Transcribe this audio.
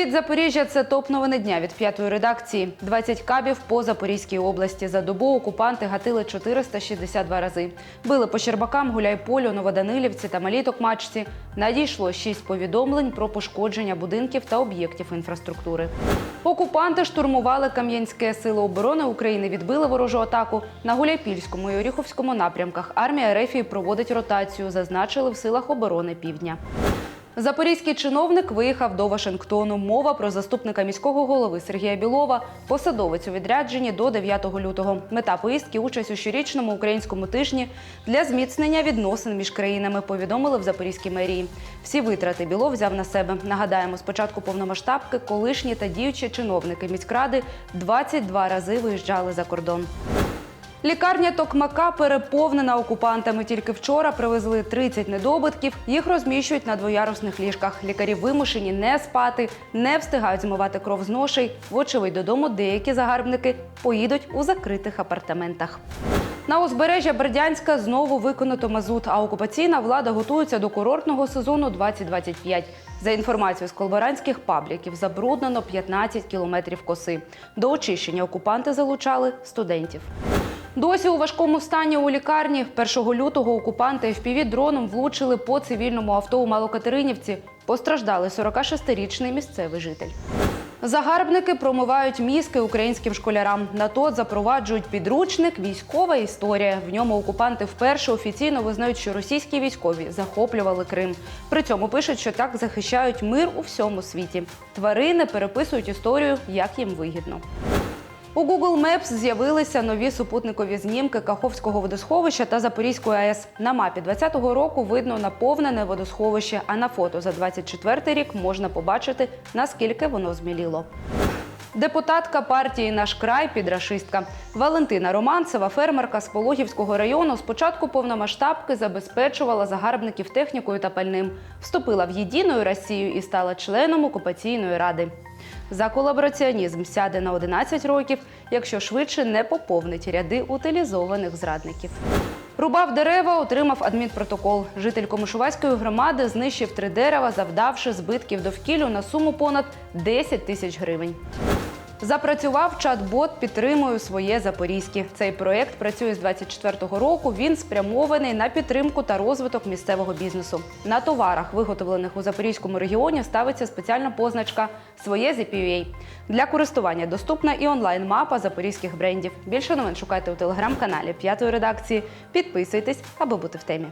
Привіт, Запоріжжя! Це топ новини дня від п'ятої редакції. 20 кабів по Запорізькій області. За добу окупанти гатили 462 рази. Били по Щербакам, Гуляйполю, Новоданилівці та Малій Токмачці. Надійшло 6 повідомлень про пошкодження будинків та об'єктів інфраструктури. Окупанти штурмували Кам'янське. Сили оборони України відбили ворожу атаку. На Гуляйпільському і Оріховському напрямках армія Рефії проводить ротацію, зазначили в силах оборони півдня. Запорізький чиновник виїхав до Вашингтону. Мова про заступника міського голови Сергія Білова, посадовець у відрядженні до 9 лютого. Мета поїздки участь у щорічному українському тижні для зміцнення відносин між країнами. Повідомили в Запорізькій мерії. Всі витрати Білов взяв на себе. Нагадаємо, з початку повномасштабки колишні та діючі чиновники міськради 22 рази виїжджали за кордон. Лікарня Токмака переповнена окупантами. Тільки вчора привезли 30 недобитків. Їх розміщують на двоярусних ліжках. Лікарі вимушені не спати, не встигають змивати кров з ношей. Вочевидь, додому деякі загарбники поїдуть у закритих апартаментах. На узбережжя Бердянська знову виконато мазут, а окупаційна влада готується до курортного сезону 2025. За інформацією з колборанських пабліків, забруднено 15 кілометрів коси. До очищення окупанти залучали студентів. Досі у важкому стані у лікарні 1 лютого окупанти FPV-дроном влучили по цивільному авто у Малокатеринівці. Постраждали 46-річний місцевий житель. Загарбники промивають мізки українським школярам. На то запроваджують підручник Військова історія. В ньому окупанти вперше офіційно визнають, що російські військові захоплювали Крим. При цьому пишуть, що так захищають мир у всьому світі. Тварини переписують історію, як їм вигідно. У Google Maps з'явилися нові супутникові знімки Каховського водосховища та Запорізької АЕС. На мапі 2020 року видно наповнене водосховище, а на фото за 24 рік можна побачити, наскільки воно зміліло. Депутатка партії Наш край підрашистка Валентина Романцева, фермерка з Пологівського району, з початку повномасштабки забезпечувала загарбників технікою та пальним. Вступила в єдину Росію і стала членом окупаційної ради. За колабораціонізм сяде на 11 років, якщо швидше не поповнить ряди утилізованих зрадників. Рубав дерева, отримав адмінпротокол. Житель Комишувацької громади знищив три дерева, завдавши збитків довкіллю на суму понад 10 тисяч гривень. Запрацював чат-бот Підтримую своє Запорізьке. Цей проект працює з 24-го року. Він спрямований на підтримку та розвиток місцевого бізнесу. На товарах, виготовлених у Запорізькому регіоні, ставиться спеціальна позначка Своє ZPUA. Для користування доступна і онлайн-мапа запорізьких брендів. Більше новин шукайте у телеграм-каналі п'ятої редакції. Підписуйтесь, аби бути в темі.